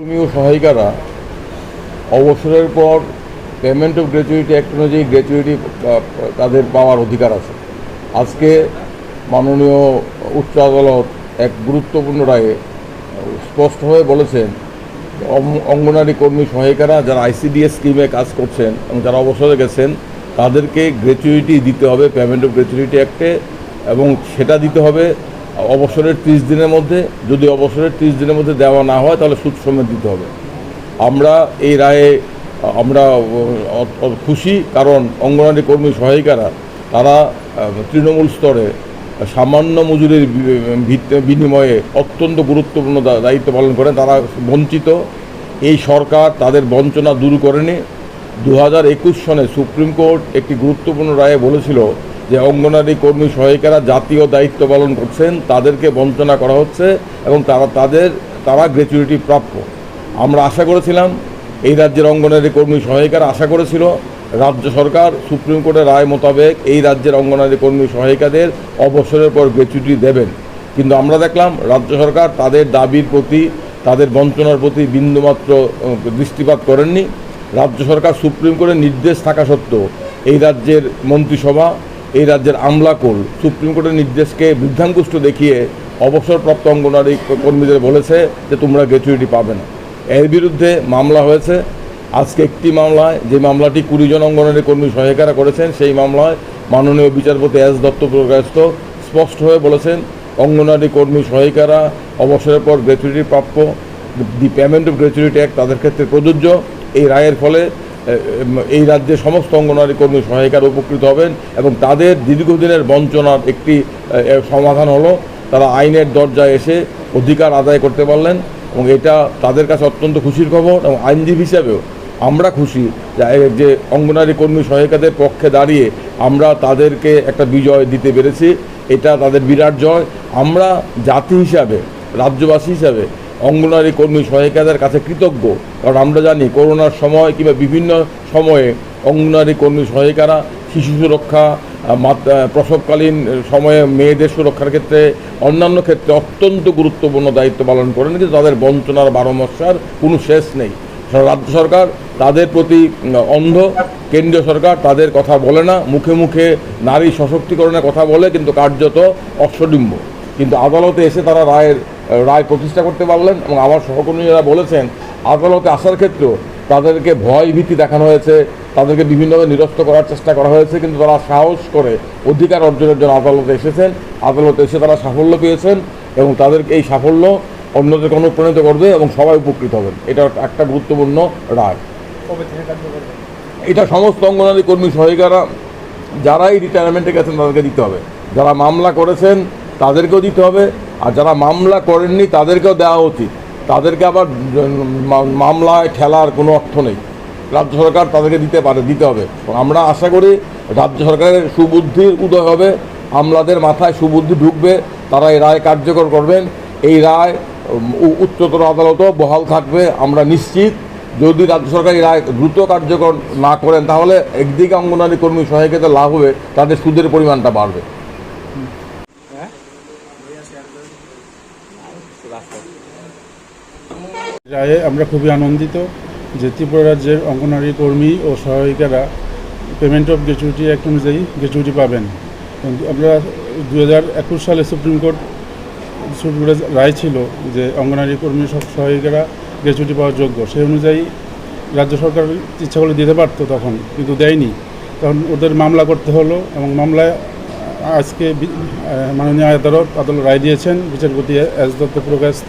কর্মী ও সহায়িকারা অবসরের পর পেমেন্ট অফ গ্র্যাচুইটি অ্যাক্ট অনুযায়ী গ্র্যাচুইটি তাদের পাওয়ার অধিকার আছে। আজকে মাননীয় উচ্চ আদালত এক গুরুত্বপূর্ণ রায়ে স্পষ্টভাবে বলেছেন অং- অঙ্গনারী কর্মী সহায়িকারা যারা আইসিডিএস স্কিমে কাজ করছেন এবং যারা অবসরে গেছেন, তাদেরকে গ্র্যাচুইটি দিতে হবে পেমেন্ট অফ গ্র্যাচুইটি অ্যাক্টে এবং সেটা দিতে হবে অবসরের ত্রিশ দিনের মধ্যে, যদি অবসরের ত্রিশ দিনের মধ্যে দেওয়া না হয়, তাহলে সুদ সমেত দিতে হবে। আমরা এই রায়ে, আমরা খুশি, কারণ অঙ্গনারী কর্মী সহায়িকারা, তারা তৃণমূল স্তরে সামান্য মজুরির বিনিময়ে অত্যন্ত গুরুত্বপূর্ণ দায়িত্ব পালন করেন। তারা বঞ্চিত। এই সরকার তাদের বঞ্চনা দূর করেনি। দু হাজার একুশ সনে সুপ্রিম কোর্ট একটি গুরুত্বপূর্ণ রায়ে বলেছিল যে অঙ্গনারী কর্মী সহায়িকারা জাতীয় দায়িত্ব পালন করছেন, তাদেরকে বঞ্চনা করা হচ্ছে এবং তারা তাদের, তারা গ্র্যাচুইটি প্রাপ্য। আমরা আশা করেছিলাম, এই রাজ্যের অঙ্গনারী কর্মী সহায়িকারা আশা করেছিল, রাজ্য সরকার সুপ্রিম কোর্টের রায় মোতাবেক এই রাজ্যের অঙ্গনারী কর্মী সহায়িকাদের অবসরের পর গ্র্যাচুইটি দেবেন। কিন্তু আমরা দেখলাম, রাজ্য সরকার তাদের দাবির প্রতি, তাদের বঞ্চনার প্রতি বিন্দুমাত্র দৃষ্টিপাত করেননি। রাজ্য সরকার সুপ্রিম কোর্টের নির্দেশ থাকা সত্ত্বেও এই রাজ্যের মন্ত্রিসভা এই রাজ্যের আমলাকুল সুপ্রিম কোর্টের নির্দেশকে বৃদ্ধাঙ্কুষ্ট দেখিয়ে অবসরপ্রাপ্ত অঙ্গনারী কর্মীদের বলেছে যে তোমরা গ্র্যাচুইটি পাবে না। এর বিরুদ্ধে মামলা হয়েছে। আজকে একটি মামলায় যে মামলাটি কুড়ি জন অঙ্গনারী কর্মী সহায়িকারা করেছেন, সেই মামলায় মাননীয় বিচারপতি এস দত্ত প্রকাশিত স্পষ্ট হয়ে বলেছেন, অঙ্গনারী কর্মী সহায়িকারা অবসরের পর গ্র্যাচুইটি প্রাপ্য, the payment of gratuity act তাদের ক্ষেত্রে প্রযোজ্য। এই রায়ের ফলে এই রাজ্যে সমস্ত অঙ্গনারী কর্মী সহায়িকারা উপকৃত হবেন এবং তাদের দীর্ঘদিনের বঞ্চনার একটি সমাধান হলো। তারা আইনের দরজায় এসে অধিকার আদায় করতে পারলেন এবং এটা তাদের কাছে অত্যন্ত খুশির খবর এবং আইনজীবী হিসাবেও আমরা খুশি যে অঙ্গনারী কর্মী সহায়িকাদের পক্ষে দাঁড়িয়ে আমরা তাদেরকে একটা বিজয় দিতে পেরেছি। এটা তাদের বিরাট জয়। আমরা জাতি হিসাবে, রাজ্যবাসী হিসাবে অঙ্গনারী কর্মী সহায়িকাদের কাছে কৃতজ্ঞ। কারণ আমরা জানি করোনার সময় কিংবা বিভিন্ন সময়ে অঙ্গনারী কর্মী সহায়িকারা শিশু সুরক্ষা প্রসবকালীন সময়ে মেয়েদের সুরক্ষার ক্ষেত্রে অন্যান্য ক্ষেত্রে অত্যন্ত গুরুত্বপূর্ণ দায়িত্ব পালন করেন, কিন্তু তাদের বঞ্চনার বারো মশার কোনো শেষ নেই। রাজ্য সরকার তাদের প্রতি অন্ধ, কেন্দ্রীয় সরকার তাদের কথা বলে না, মুখে মুখে নারী সশক্তিকরণের কথা বলে, কিন্তু কার্যত অশ্বডিম্ব। কিন্তু আদালতে এসে তারা রায়ের রায় প্রতিষ্ঠা করতে পারলেন এবং আমার সহকর্মীরা বলেছেন আদালতে আসার ক্ষেত্রেও তাদেরকে ভয় ভীতি দেখানো হয়েছে তাদেরকে বিভিন্নভাবে নিরস্ত করার চেষ্টা করা হয়েছে কিন্তু তারা সাহস করে অধিকার অর্জনের জন্য আদালতে এসেছেন। আদালতে এসে তারা সাফল্য পেয়েছেন এবং তাদেরকে এই সাফল্য অন্যদেরকে অনুপ্রাণিত করবে এবং সবাই উপকৃত হবেন। এটা একটা গুরুত্বপূর্ণ রায়। এটা সমস্ত অঙ্গনারী কর্মী সহায়িকারা যারাই রিটায়ারমেন্টে গেছেন তাদেরকে দিতে হবে। যারা মামলা করেছেন তাদেরকেও দিতে হবে, আর যারা মামলা করেননি তাদেরকেও দেওয়া উচিত। তাদেরকে আবার মামলায় ঠেলার কোনো অর্থ নেই। রাজ্য সরকার তাদেরকে দিতে পারে, দিতে হবে। আমরা আশা করি রাজ্য সরকারের সুবুদ্ধির উদয় হবে আমলাদের মাথায় সুবুদ্ধি ঢুকবে, তারা এই রায় কার্যকর করবেন। এই রায় উচ্চতর আদালতও বহাল থাকবে, আমরা নিশ্চিত। যদি রাজ্য সরকার এই রায় দ্রুত কার্যকর না করেন, তাহলে একদিকে অঙ্গনারী কর্মী সহায়িকাতে লাভ হবে তাদের সুদের পরিমাণটা বাড়বে। রায়ে আমরা খুবই আনন্দিত যে ত্রিপুরা রাজ্যের অঙ্গনারী কর্মী ও সহায়িকারা পেমেন্ট অফ গ্র্যাচুইটি অ্যাক্ট অনুযায়ী গ্র্যাচুইটি পাবেন। আমরা দু একুশ সালে সুপ্রিম কোর্ট, সুপ্রিম কোর্টের রায় ছিল যে অঙ্গনারী কর্মী সব সহায়িকারা গ্র্যাচুইটি পাওয়ার যোগ্য। সেই অনুযায়ী রাজ্য সরকার ইচ্ছা করলে দিতে পারতো তখন, কিন্তু দেয়নি। তখন ওদের মামলা করতে হলো এবং মামলায় আজকে মাননীয় আদালত আদালত রায় দিয়েছেন বিচারপতি এস দত্ত প্রকাশিত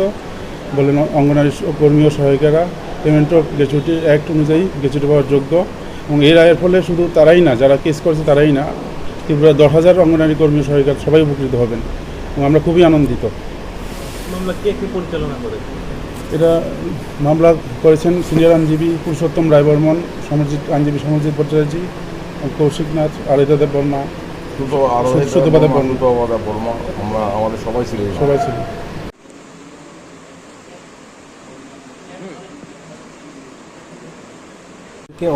বলেন অঙ্গনারী কর্মী ও সহায়িকারা পেমেন্ট অফ গ্র্যাচুইটি অ্যাক্ট অনুযায়ী গ্র্যাচুইটি পাওয়ার যোগ্য এবং এই রায়ের ফলে শুধু তারাই না যারা কেস করেছে তারাই না ত্রিপুরা দশ হাজার অঙ্গনারী কর্মী ও সহায়িকা সবাই উপকৃত হবেন এবং আমরা খুবই আনন্দিত। মামলা কে কে পরিচালনা করে? এটা মামলা করেছেন সিনিয়র আইনজীবী পুরুষোত্তম রায় বর্মন সমরজিৎ আইনজীবী সমরজিৎ ভট্টাচার্য কৌশিক নাথ আরিতা দেব বর্মা দ্রুত আরও বর্মা। দ্রুত আমাদের বর্মা আমরা আমাদের সবাই ছিল সবাই ছিল।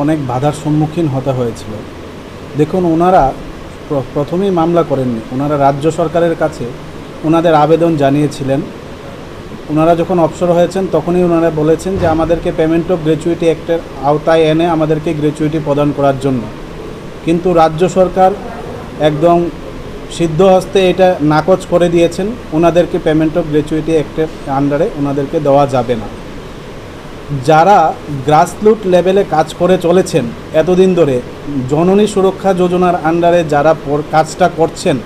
অনেক বাধার সম্মুখীন হতে হয়েছিল। দেখুন ওনারা প্রথমেই মামলা করেননি। ওনারা রাজ্য সরকারের কাছে ওনাদের আবেদন জানিয়েছিলেন। ওনারা যখন অবসর হয়েছেন তখনই ওনারা বলেছেন যে আমাদেরকে পেমেন্ট অফ গ্র্যাচুইটি অ্যাক্টের আওতায় এনে আমাদেরকে গ্র্যাচুইটি প্রদান করার জন্য। কিন্তু রাজ্য সরকার একদম সিদ্ধ হস্তে এটা নাকচ করে দিয়েছেন। ওনাদেরকে পেমেন্ট অফ গ্র্যাচুইটি অ্যাক্টের আন্ডারে ওনাদেরকে দেওয়া যাবে না। যারা গ্রাসরুট লেভেলে কাজ করে চলেছেন এতদিন ধরে, জননী সুরক্ষা যোজনার আন্ডারে যারা কাজটা করছেন,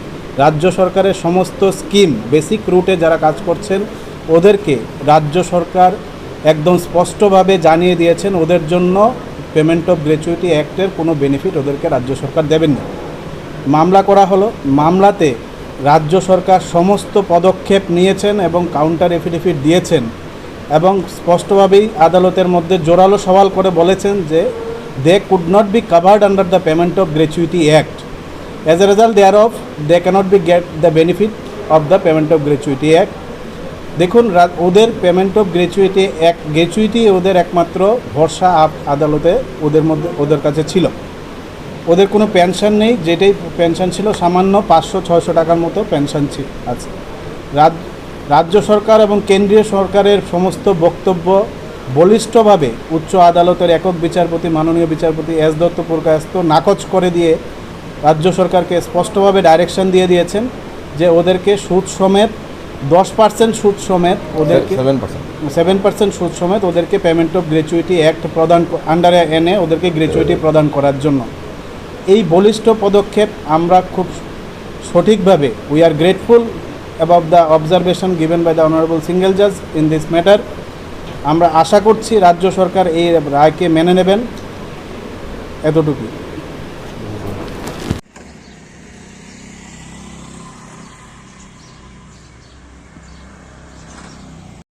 রাজ্য সরকারের সমস্ত স্কিম বেসিক রুটে যারা কাজ করছেন, ওদেরকে রাজ্য সরকার একদম স্পষ্টভাবে জানিয়ে দিয়েছেন, ওদের জন্য পেমেন্ট অফ গ্র্যাচুইটি অ্যাক্টের কোনো বেনিফিট ওদেরকে রাজ্য সরকার দেবেন না। মামলা করা হলো। মামলাতে রাজ্য সরকার সমস্ত পদক্ষেপ নিয়েছেন এবং কাউন্টার এফিডেভিট দিয়েছেন এবং স্পষ্টভাবেই আদালতের মধ্যে জোরালো সওয়াল করে বলেছেন যে they could not be covered under the payment of gratuity act as a result thereof they cannot be get the benefit of the payment of gratuity act দেখুন ওদের পেমেন্ট অফ গ্র্যাচুইটি এক গ্র্যাচুইটি ওদের একমাত্র ভরসা আদালতে ওদের মধ্যে, ওদের কাছে ছিল। ওদের কোনো পেনশন নেই যেটাই পেনশন ছিল সামান্য পাঁচশো ছয়শো টাকার মতো পেনশন ছিল আছে রাজ- রাজ্য সরকার এবং কেন্দ্রীয় সরকারের সমস্ত বক্তব্য বলিষ্ঠভাবে উচ্চ আদালতের একক বিচারপতি মাননীয় বিচারপতি এস দত্ত পুরকায়স্ত নাকচ করে দিয়ে রাজ্য সরকারকে স্পষ্টভাবে ডাইরেকশন দিয়ে দিয়েছেন যে ওদেরকে সুদ সমেত দশ পার্সেন্ট সুদ সমেত ওদেরকে সেভেন পার্সেন্ট সেভেন পার্সেন্ট সুদ সমেত ওদেরকে পেমেন্ট অফ গ্র্যাচুইটি অ্যাক্ট প্রদান আন্ডারে এনে ওদেরকে গ্র্যাচুইটি প্রদান করার জন্য। এই বলিষ্ঠ পদক্ষেপ আমরা খুব সঠিকভাবে we are grateful about the observation given by the honourable single জাজ ইন দিস ম্যাটার আমরা আশা করছি রাজ্য সরকার এই রায়কে মেনে নেবেন। এতটুকুই।